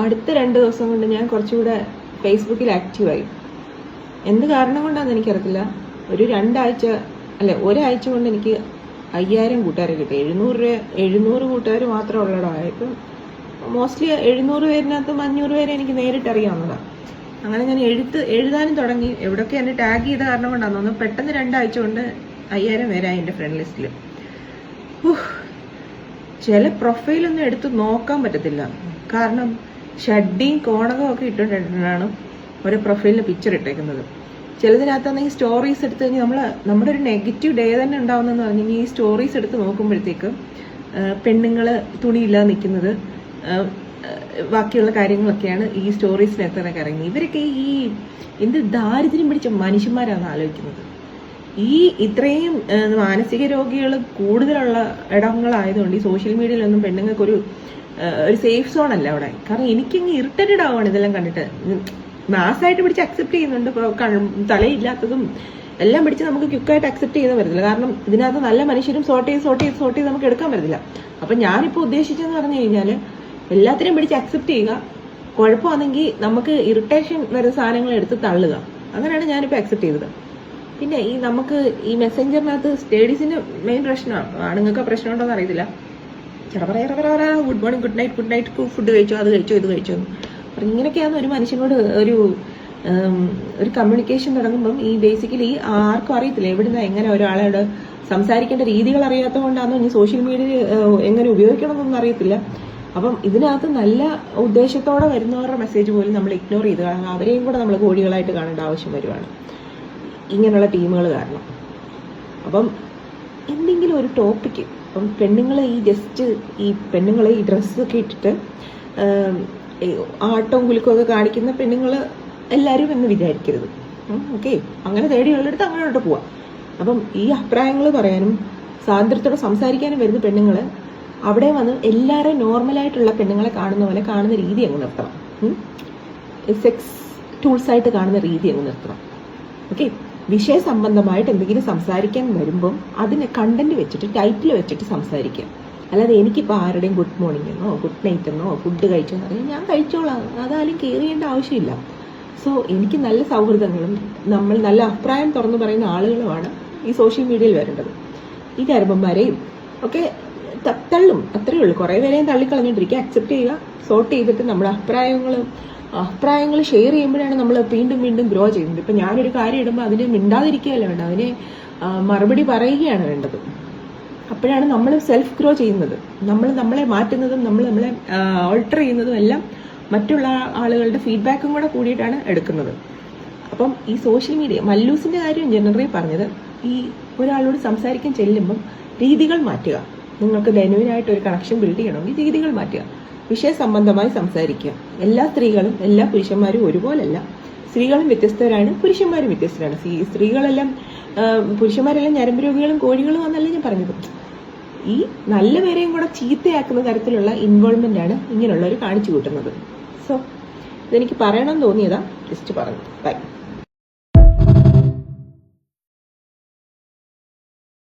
അടുത്ത രണ്ട് ദിവസം കൊണ്ട് ഞാൻ കുറച്ചുകൂടെ ഫേസ്ബുക്കിൽ ആക്റ്റീവായി എന്ത് കാരണം കൊണ്ടാണെന്ന് എനിക്കറിയത്തില്ല. ഒരു രണ്ടാഴ്ച അല്ലെ ഒരാഴ്ച കൊണ്ട് എനിക്ക് അയ്യായിരം കൂട്ടുകാരെ കിട്ടി. എഴുന്നൂറ് രൂപ എഴുന്നൂറ് കൂട്ടുകാർ മാത്രമേ ഉള്ളടാ. ഇപ്പം മോസ്റ്റ്ലി എഴുന്നൂറ് പേരിനകത്തും അഞ്ഞൂറ് പേരെ എനിക്ക് നേരിട്ട് അറിയാവുന്നതാണ് അങ്ങനെ ഞാൻ എഴുത്ത് എഴുതാനും തുടങ്ങി. എവിടെയൊക്കെ എന്നെ ടാഗ് ചെയ്ത കാരണം കൊണ്ടാന്ന് തോന്നുന്നു. പെട്ടെന്ന് രണ്ടാഴ്ച കൊണ്ട് അയ്യായിരം പേരായി എന്റെ ഫ്രണ്ട് ലിസ്റ്റിൽ ചില പ്രൊഫൈലൊന്നും എടുത്ത് നോക്കാൻ പറ്റത്തില്ല. കാരണം ഷഡ്ഡിയും കോണകവും ഒക്കെ ഇട്ടുകൊണ്ടിട്ടാണ് ഒരു പ്രൊഫൈലിന് പിക്ചർ ഇട്ടേക്കുന്നത്. ചിലതിനകത്ത് ഈ സ്റ്റോറീസ് എടുത്തു കഴിഞ്ഞാൽ നമ്മൾ നമ്മുടെ ഒരു നെഗറ്റീവ് ഡേ തന്നെ ഉണ്ടാവുന്നതെന്ന് പറഞ്ഞു ഈ സ്റ്റോറീസ് എടുത്ത് നോക്കുമ്പോഴത്തേക്ക് പെണ്ണുങ്ങൾ തുണിയില്ലാതെ നിൽക്കുന്നത് ബാക്കിയുള്ള കാര്യങ്ങളൊക്കെയാണ് ഈ സ്റ്റോറീസിനകത്തൊക്കെ ഇറങ്ങുന്നത് ഇവരൊക്കെ ഈ എന്ത് ദാരിദ്ര്യം പിടിച്ച മനുഷ്യന്മാരാണ് ആലോചിക്കുന്നത്. ഈ ഇത്രയും മാനസിക രോഗികൾ കൂടുതലുള്ള ഇടങ്ങളായതുകൊണ്ട് ഈ സോഷ്യൽ മീഡിയയിലൊന്നും പെണ്ണുങ്ങൾക്ക് ഒരു ഒരു സേഫ് സോൺ അല്ല അവിടെ. കാരണം എനിക്കങ്ങ് ഇറിറ്റേറ്റഡ് ആവാണ് ഇതെല്ലാം കണ്ടിട്ട്. മാസമായിട്ട് പിടിച്ച് അക്സെപ്റ്റ് ചെയ്യുന്നുണ്ട്. തലയില്ലാത്തതും എല്ലാം പിടിച്ച് നമുക്ക് ക്യുക്കായിട്ട് അക്സെപ്റ്റ് ചെയ്യാൻ പറ്റത്തില്ല. കാരണം ഇതിനകത്ത് നല്ല മനുഷ്യരും സോർട്ട് ചെയ്ത് സോർട്ട് ചെയ്ത് സോർട്ട് ചെയ്ത് നമുക്ക് എടുക്കാൻ പറ്റത്തില്ല. അപ്പം ഞാനിപ്പോൾ ഉദ്ദേശിച്ചെന്ന് പറഞ്ഞു കഴിഞ്ഞാൽ എല്ലാത്തിനും പിടിച്ച് അക്സെപ്റ്റ് ചെയ്യുക. കുഴപ്പമാണെങ്കിൽ നമുക്ക് ഇറിറ്റേഷൻ വരുന്ന സാധനങ്ങൾ എടുത്ത് തള്ളുക. അങ്ങനെയാണ് ഞാനിപ്പോൾ അക്സെപ്റ്റ് ചെയ്തത്. പിന്നെ ഈ നമുക്ക് ഈ മെസ്സഞ്ചറിനകത്ത് ലേഡീസിന്റെ മെയിൻ പ്രശ്നമാണ് ആണുങ്ങൾക്ക് പ്രശ്നമുണ്ടോ എന്ന് അറിയത്തില്ല പറയാ good morning good night good night food കഴിച്ചോ അത് കഴിച്ചോ ഇത് കഴിച്ചോ. അപ്പൊ ഇങ്ങനെയൊക്കെയാണ് ഒരു മനുഷ്യനോട് ഒരു ഒരു കമ്മ്യൂണിക്കേഷൻ തുടങ്ങുമ്പം ഈ ബേസിക്കലി ആർക്കും അറിയത്തില്ല എവിടുന്ന എങ്ങനെ ഒരാളോട് സംസാരിക്കേണ്ട രീതികൾ അറിയാത്തത് കൊണ്ടാണോ ഇനി സോഷ്യൽ മീഡിയ എങ്ങനെ ഉപയോഗിക്കണം എന്നൊന്നും അറിയത്തില്ല. അപ്പം ഇതിനകത്ത് നല്ല ഉദ്ദേശത്തോടെ വരുന്നവരുടെ മെസ്സേജ് പോലും നമ്മൾ ഇഗ്നോർ ചെയ്ത് കാരണം അവരെയും കൂടെ നമ്മൾ കോഴികളായിട്ട് കാണേണ്ട ആവശ്യം വരുവാണ്. ഇങ്ങനെയുള്ള ടീമുകൾ കാരണം. അപ്പം എന്തെങ്കിലും ഒരു ടോപ്പിക്ക് അപ്പം പെണ്ണുങ്ങളെ ഈ ജസ്റ്റ് ഈ പെണ്ണുങ്ങളെ ഈ ഡ്രസ്സൊക്കെ ഇട്ടിട്ട് ആട്ടവും കുലുക്കവും ഒക്കെ കാണിക്കുന്ന പെണ്ണുങ്ങൾ എല്ലാവരും എന്ന് വിചാരിക്കരുത്. ഓക്കെ അങ്ങനെ തേടിയുള്ളിടത്ത് അങ്ങനോട്ട് പോവാം. അപ്പം ഈ അഭിപ്രായങ്ങൾ പറയാനും സ്വാതന്ത്ര്യത്തോടെ സംസാരിക്കാനും വരുന്ന പെണ്ണുങ്ങൾ അവിടെ വന്ന് എല്ലാവരെയും നോർമലായിട്ടുള്ള പെണ്ണുങ്ങളെ കാണുന്ന പോലെ കാണുന്ന രീതി അങ്ങ് നിർത്തണം. സെക്സ് ടൂൾസായിട്ട് കാണുന്ന രീതി അങ്ങ് നിർത്തണം. ഓക്കെ വിഷയ സംബന്ധമായിട്ട് എന്തെങ്കിലും സംസാരിക്കാൻ വരുമ്പം അതിന് കണ്ടന്റ് വെച്ചിട്ട് ടൈറ്റിൽ വെച്ചിട്ട് സംസാരിക്കുക. അല്ലാതെ എനിക്കിപ്പോൾ ആരുടെയും ഗുഡ് മോർണിംഗ് എന്നോ ഗുഡ് നൈറ്റ് എന്നോ ഫുഡ് കഴിച്ചോ എന്ന് പറഞ്ഞാൽ ഞാൻ കഴിച്ചോളാം. അതാരും കെയർ ചെയ്യേണ്ട ആവശ്യമില്ല. സോ എനിക്ക് നല്ല സൗഹൃദങ്ങളും നമ്മൾ നല്ല അഭിപ്രായം തുറന്നു പറയുന്ന ആളുകളുമാണ് ഈ സോഷ്യൽ മീഡിയയിൽ വരേണ്ടത്. ഈ കരുമ്പന്മാരെയും ഒക്കെ തള്ളും. അത്രയേ ഉള്ളൂ. കുറേ പേരെയും തള്ളിക്കളഞ്ഞിട്ടിരിക്കുക അക്സെപ്റ്റ് ചെയ്യുക. സോർട്ട് ചെയ്തിട്ട് നമ്മുടെ അഭിപ്രായങ്ങൾ അഭിപ്രായങ്ങൾ ഷെയർ ചെയ്യുമ്പോഴാണ് നമ്മൾ വീണ്ടും വീണ്ടും ഗ്രോ ചെയ്യുന്നത്. ഇപ്പം ഞാനൊരു കാര്യം ഇടുമ്പോൾ അതിനെ മിണ്ടാതിരിക്കുകയല്ല വേണ്ട അതിനെ മറുപടി പറയുകയാണ് വേണ്ടത്. അപ്പോഴാണ് നമ്മൾ സെൽഫ് ഗ്രോ ചെയ്യുന്നത്. നമ്മൾ നമ്മളെ മാറ്റുന്നതും നമ്മൾ നമ്മളെ ഓൾട്ടർ ചെയ്യുന്നതും എല്ലാം മറ്റുള്ള ആളുകളുടെ ഫീഡ്ബാക്കും കൂടെ കൂടിയിട്ടാണ് എടുക്കുന്നത്. അപ്പം ഈ സോഷ്യൽ മീഡിയ മല്ലൂസിന്റെ കാര്യം ജനറലി പറഞ്ഞത് ഈ ഒരാളോട് സംസാരിക്കാൻ ചെല്ലുമ്പം രീതികൾ മാറ്റുക. നിങ്ങൾക്ക് ജനുവിനായിട്ട് ഒരു കണക്ഷൻ ബിൽഡ് ചെയ്യണമെങ്കിൽ രീതികൾ മാറ്റുക. വിഷയ സംബന്ധമായി സംസാരിക്കുക എല്ലാ സ്ത്രീകളും എല്ലാ പുരുഷന്മാരും ഒരുപോലല്ല. സ്ത്രീകളും വ്യത്യസ്തരാണ് പുരുഷന്മാരും വ്യത്യസ്തരാണ്. സ്ത്രീകളെല്ലാം പുരുഷന്മാരെല്ലാം ഞരമ്പ് രോഗികളും കോഴികളും എന്നല്ല ഞാൻ പറഞ്ഞത്. ഈ നല്ല പേരെയും കൂടെ ചീത്തയാക്കുന്ന തരത്തിലുള്ള ഇൻവോൾവ്മെന്റ് ആണ് ഇങ്ങനെയുള്ളവർ കാണിച്ചു കൂട്ടുന്നത്. സോ ഇതെനിക്ക് പറയണം തോന്നിയതാ ജസ്റ്റ് പറഞ്ഞു ബൈ